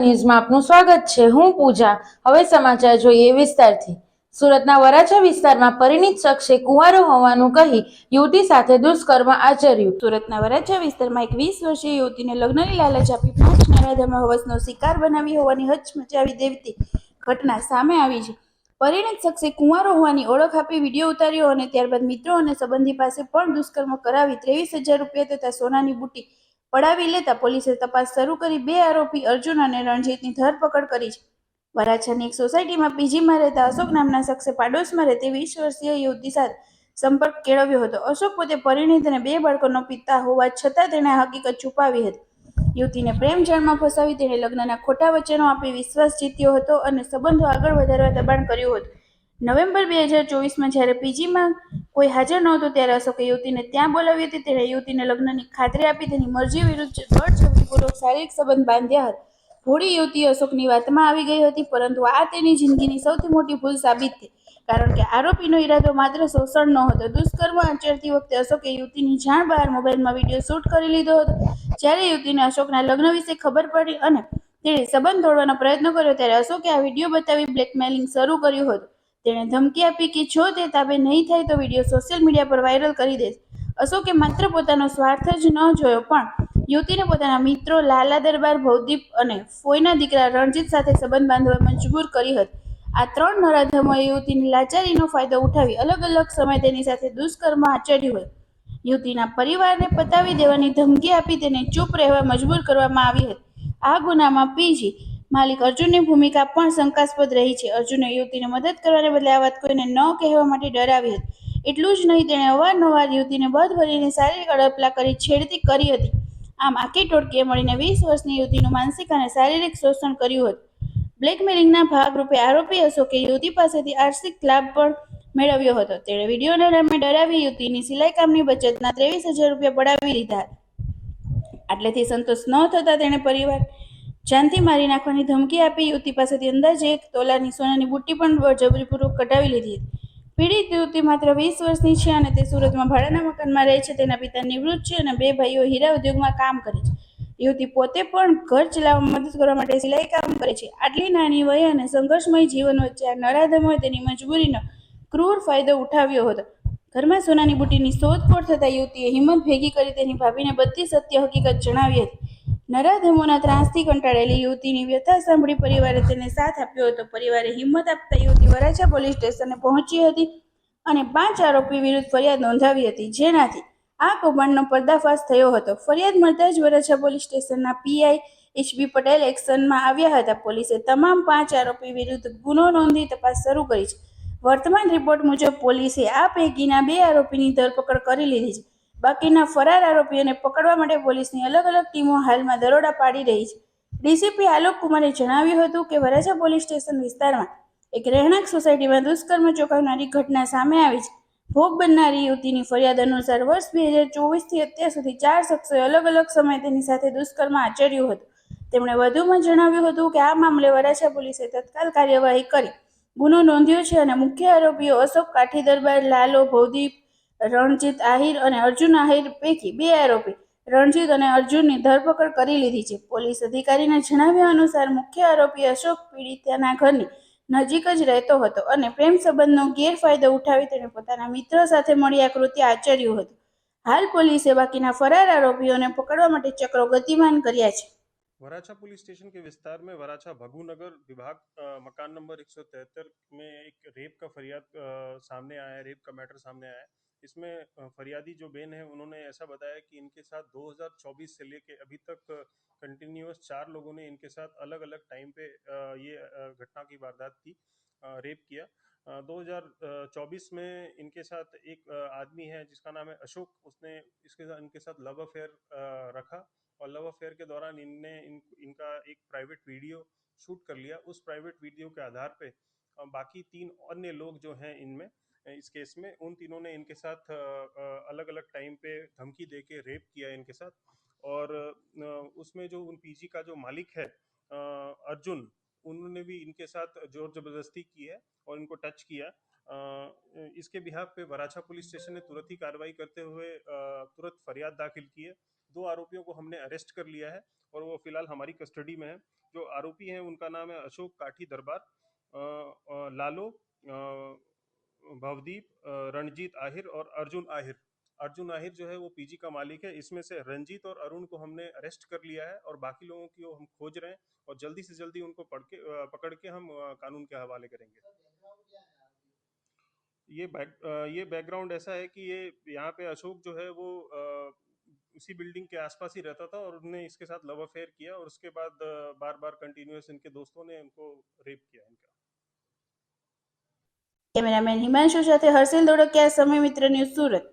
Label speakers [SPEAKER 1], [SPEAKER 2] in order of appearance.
[SPEAKER 1] ન્યૂઝમાં આપનું સ્વાગત છે. હું પૂજા. હવે સમાચાર જોઈએ વિસ્તારથી. સુરતના વરાછા વિસ્તારમાં પરિણીત શખ્સે કુંવારો હોવાનું કહી યુવતી સાથે દુષ્કર્મ આચર્યું.
[SPEAKER 2] સુરતના વરાછા વિસ્તારમાં એક વીસ વર્ષીય યુવતીને લગ્નની લાલચ આપી પાંચ નરાધમા હવસનો શિકાર બનાવી હોવાની હચમચાવી દેવતી ઘટના સામે આવી છે. પરિણીત શખ્સે કુંવારો હોવાની ઓળખ આપી વીડિયો ઉતાર્યો અને ત્યારબાદ મિત્રો અને સંબંધી પાસે પણ દુષ્કર્મ કરાવી ત્રેવીસ હજાર રૂપિયા તથા સોનાની બુટ્ટી પડાવી લેતા પોલીસે તપાસ શરૂ કરી બે આરોપી અર્જુન અને રણજીતની ધરપકડ કરી છે. વરાછાની એક સોસાયટીમાં પીજીમાં રહેતા અશોક નામના શખ્સે પાડોશમાં રહેતી વીસ વર્ષીય યુવતી સાથે સંપર્ક કેળવ્યો હતો. અશોક પોતે પરિણીત અને બે બાળકોનો પિતા હોવા છતાં તેણે હકીકત છુપાવી હતી. યુવતીને પ્રેમ જાળમાં ફસાવી તેણે લગ્નના ખોટા વચનો આપી વિશ્વાસ જીત્યો હતો અને સંબંધો આગળ વધારવા દબાણ કર્યું હતું. નવેમ્બર બે હજાર ચોવીસમાં જ્યારે પીજીમાં કોઈ હાજર નહોતું, ત્યારે અશોકે યુવતીને ત્યાં બોલાવી હતી. તેણે યુવતીને લગ્નની ખાતરી આપી. તેની મરજી વિરુદ્ધ બળજબરીપૂર્વક શારીરિક સંબંધ બાંધ્યા હતા. ભોળી યુવતી અશોકની વાતમાં આવી ગઈ હતી, પરંતુ આ તેની જિંદગીની સૌથી મોટી ભૂલ સાબિત થઈ, કારણ કે આરોપીનો ઈરાદો માત્ર શોષણ નહોતો. દુષ્કર્મ આચરતી વખતે અશોકે યુવતીની જાણ બહાર મોબાઈલમાં વીડિયો શૂટ કરી લીધો હતો. જ્યારે યુવતીને અશોકના લગ્ન વિશે ખબર પડી અને તેણે સંબંધ તોડવાનો પ્રયત્ન કર્યો, ત્યારે અશોકે આ વીડિયો બતાવી બ્લેકમેલિંગ શરૂ કર્યું હતું. તેણે ધમકી આપી કે જો તે તાબે નહીં થાય તો વીડિયો સોશિયલ મીડિયા પર વાયરલ કરી દેશ. અશોકે માત્ર પોતાનો સ્વાર્થ જ ન જોયો, પણ યુવતીને પોતાના મિત્રો, લાલા દરબાર, ભવદીપ અને ફોઈના દીકરા રણજીત સાથે સંબંધ બાંધવા મજબૂર કરી હતી. આ ત્રણ નરાધમોએ યુવતીની લાચારીનો ફાયદો ઉઠાવી અલગ અલગ સમય તેની સાથે દુષ્કર્મ આચર્યું હોય. યુવતીના પરિવારને પતાવી દેવાની ધમકી આપી તેને ચૂપ રહેવા મજબૂર કરવામાં આવી હતી. આ ગુનામાં પીજી માલિક અર્જુનની ભૂમિકા પણ શંકાસ્પદ રહી છે. અર્જુને યુવતીને મદદ કરવાને બદલે આ વાત કોઈને ન કહેવા માટે ડરાવી હતી. એટલું જ નહીં, તેણે અવારનવાર યુવતીને બધ ભરીને શારીરિક અડપલા કરી છેડતી કરી હતી. આમ આખી ટોળકીએ મળીને વીસ વર્ષની યુવતીનું માનસિક અને શારીરિક શોષણ કર્યું હતું. બ્લેકમેલિંગના ભાગરૂપે આરોપી અશોકે યુવતી પાસેથી આર્થિક લાભ પણ મેળવ્યો હતો. તેણે વિડીયોના નામે ડરાવી યુવતીની સિલાઈ કામની બચતના ત્રેવીસ હજાર રૂપિયા પડાવી લીધા આટલેથી સંતોષ ન થતા તેણે પરિવાર જાનથી મારી નાખવાની ધમકી આપી યુવતી પાસેથી અંદાજે એક તોલાની સોનાની બુટ્ટી પણ જબરીપૂર્વક કઢાવી લીધી હતી. પીડિત યુવતી માત્ર વીસ વર્ષની છે અને તે સુરતમાં ભાડાના મકાનમાં રહે છે. તેના પિતા નિવૃત્ત છે અને બે ભાઈઓ હીરા ઉદ્યોગમાં કામ કરે છે. યુવતી પોતે પણ ઘર ચલાવવામાં મદદ કરવા માટે સિલાઈ કામ કરે છે. આટલી નાની વય અને સંઘર્ષમય જીવન વચ્ચે આ નરાધમોએ તેની મજબૂરીનો ક્રૂર ફાયદો ઉઠાવ્યો હતો. ઘરમાં સોનાની બુટ્ટીની શોધખોળ થતાં યુવતીએ હિંમત ભેગી કરી તેની ભાભીને બધી સત્ય હકીકત જણાવી હતી. નરાધમોના ત્રાસથી કંટાળેલી યુવતીની વ્યથા સાંભળી પરિવારે તેને સાથ આપ્યો હતો. પરિવારે હિંમત આપતા યુવતી વરાછા પોલીસ સ્ટેશને પહોંચી હતી અને પાંચ આરોપી વિરુદ્ધ ફરિયાદ નોંધાવી હતી. જેનાથી આ કૌભાંડનો પર્દાફાશ થયો હતો. ફરિયાદ મળતા જ વરાછા પોલીસ સ્ટેશનના પીઆઈ એચબી પટેલ એક્શનમાં આવ્યા હતા. પોલીસે તમામ પાંચ આરોપી વિરુદ્ધ ગુનો નોંધી તપાસ શરૂ કરી છે. વર્તમાન રિપોર્ટ મુજબ પોલીસે આ પૈકીના બે આરોપીની ધરપકડ કરી લીધી છે. બાકીના ફરાર આરોપીઓને પકડવા માટે પોલીસની અલગ અલગ ટીમો હાલમાં દરોડા પાડી રહી છે. ડીસીપી આલોક કુમારે જણાવ્યું હતું કે વરાછા પોલીસ સ્ટેશન વિસ્તારમાં એક રહેણાંક સોસાયટીમાં દુષ્કર્મ ચોંકાવનારી ઘટના સામે આવી છે. ભોગ બનનારી યુવતીની ફરિયાદ અનુસાર વર્ષ બે હજાર ચોવીસથી અત્યાર સુધી ચાર શખ્સોએ અલગ અલગ સમયે તેની સાથે દુષ્કર્મ આચર્યું હતું. તેમણે વધુમાં જણાવ્યું હતું કે આ મામલે વરાછા પોલીસે તત્કાલ કાર્યવાહી કરી. ગુનો નોંધ્યો છે અને મુખ્ય આરોપીઓ અશોક કાઠી દરબાર, લાલો ભૌદીપ રણજીત આહિર અને અર્જુન આહિર પૈકી બે આરોપી રણજીત અને અર્જુનની ધરપકડ કરી લીધી છે. પોલીસ અધિકારીના જણાવ્યા અનુસાર મુખ્ય આરોપી અશોક પીડિતાના ઘરની નજીક જ રહેતો હતો અને પ્રેમ સંબંધનો ગેરફાયદો ઉઠાવી તેણે પોતાના મિત્ર સાથે મળી આ કૃત્ય આચર્યું હતું. હાલ પોલીસે બાકીના ફરાર આરોપીઓને પકડવા માટે ચક્રો ગતિમાન કર્યા છે.
[SPEAKER 3] वराछा पुलिस स्टेशन के विस्तार में वराछा भगुनगर विभाग मकान नंबर एक सौ तिहत्तर में एक रेप का फरियाद सामने आया है, रेप का मैटर सामने आया है। इसमें फरियादी जो बेन है, उन्होंने ऐसा बताया कि इनके साथ 2024 से लेके अभी तक कंटिन्यूस चार लोगों ने इनके साथ अलग अलग टाइम पे ये घटना की वारदात की रेप किया। 2024 में इनके साथ एक आदमी है जिसका नाम है अशोक। उसने इसके साथ इनके साथ लव अफेयर रखा और लव अफेयर के दौरान इनने इन, इनका एक प्राइवेट वीडियो शूट कर लिया। उस प्राइवेट वीडियो के आधार पे बाकी तीन अन्य लोग जो हैं इनमें इस केस में उन तीनों ने इनके साथ अलग अलग टाइम पे धमकी दे के रेप किया इनके साथ। और उसमें जो उन पीजी का जो मालिक है अर्जुन उन्होंने भी इनके साथ ज़ोर ज़बरदस्ती की है और इनको टच किया। इसके बिहार पे वराछा पुलिस स्टेशन ने तुरंत ही कार्रवाई करते हुए तुरंत फरियाद दाखिल की है। दो आरोपियों को हमने अरेस्ट कर लिया है और वो फ़िलहाल हमारी कस्टडी में है। जो आरोपी हैं, उनका नाम है अशोक काठी दरबार लालो भवदीप रणजीत आहिर और अर्जुन आहिर। अर्जुन आहिर जो है वो पीजी का मालिक है। इसमें से रंजीत और अरुण को हमने अरेस्ट कर लिया है और बाकी लोगों की वो हम खोज रहे हैं और जल्दी से जल्दी उनको पढ़ के पकड़ के हम कानून के हवाले करेंगे। ये बैक ये बैकग्राउंड ऐसा है कि ये यहाँ पे अशोक जो है वो उसी बिल्डिंग के आसपास ही रहता था और उन्होंने इसके साथ लव अफेयर किया और उसके बाद बार बार कंटिन्यूस इनके दोस्तों ने इनको रेप किया इनका।
[SPEAKER 2] कैमरामैन हिमांशु साथ हर्षिल दौड़क के समय मित्र न्यूज़, सूरत।